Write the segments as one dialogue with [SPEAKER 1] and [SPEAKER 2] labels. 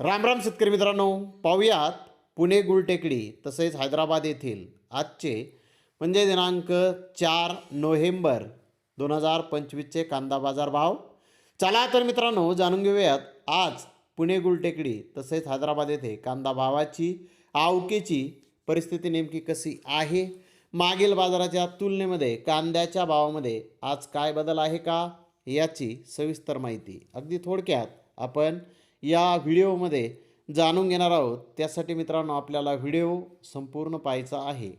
[SPEAKER 1] राम राम शेतकरी मित्रांनो पाहूयात पुणे गुलटेकडी तसेच हैदराबाद येथील आजचे म्हणजे दिनांक चार नोव्हेंबर दोन हजार पंचवीसचे कांदा बाजार भाव. चला तर मित्रांनो जाणून घेऊयात आज पुणे गुलटेकडी तसेच हैदराबाद येथे कांदा भावाची आवकेची परिस्थिती नेमकी कशी आहे? मागील बाजाराच्या तुलनेमध्ये कांद्याच्या भावामध्ये आज काय बदल आहे का? याची सविस्तर माहिती अगदी थोडक्यात आपण या व्हिडिओमध्ये जाणून घेणार आहोत. त्यासाठी मित्रांनो आपल्याला व्हिडिओ संपूर्ण पाहायचा आहे.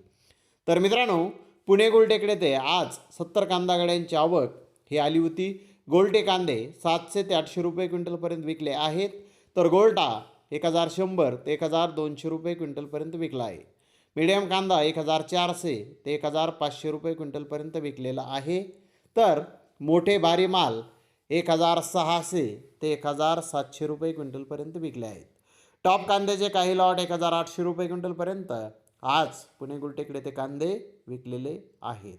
[SPEAKER 1] तर मित्रांनो पुणे गोलटेकडे ते आज सत्तर कांदा गाड्यांची आवक. ही आली होती. गोल्टे कांदे सातशे ते आठशे रुपये क्विंटलपर्यंत विकले आहेत. तर गोल्टा एक हजार शंभर ते एक हजार दोनशे रुपये क्विंटलपर्यंत विकला आहे. मीडियम कांदा एक हजार चारशे ते एक हजार पाचशे रुपये क्विंटलपर्यंत विकलेला आहे. तर मोठे भारी माल एक हजार सहाशे ते एक हजार सातशे रुपये क्विंटलपर्यंत विकले आहेत. टॉप कांद्याचे काही लॉट एक हजार आठशे रुपये क्विंटलपर्यंत. आज पुणे गुलटेकडे ते कांदे विकलेले आहेत.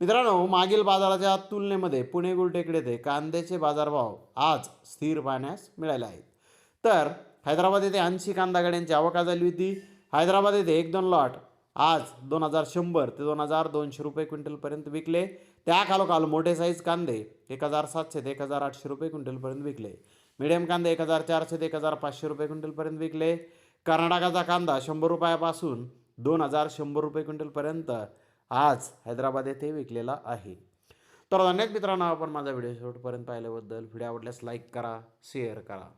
[SPEAKER 1] मित्रांनो मागील बाजाराच्या तुलनेमध्ये पुणे गुलटेकडे ते कांद्याचे बाजारभाव आज स्थिर पाहण्यास मिळाले आहेत. तर हैदराबाद येथे ऐंशी कांदा गाड्यांची आवक झाली होती. हैदराबाद येथे एक दोन लॉट आज दोन हजार शंभर ते दोन हजार दोनशे रुपये क्विंटलपर्यंत विकले. त्या खालोखाल मोठे साईज कांदे एक हजार सातशे ते एक हजार आठशे रुपये क्विंटलपर्यंत विकले. मिडियम कांदे एक हजार चारशे ते एक हजार पाचशे रुपये क्विंटलपर्यंत विकले. कर्नाटकाचा कांदा शंभर रुपयापासून दोन हजार शंभर रुपये क्विंटलपर्यंत आज हैदराबाद येथे विकलेला आहे. तर अनेक मित्रांनो आपण माझा व्हिडिओ शेवटपर्यंत पाहिल्याबद्दल व्हिडिओ आवडल्यास लाईक करा शेअर करा.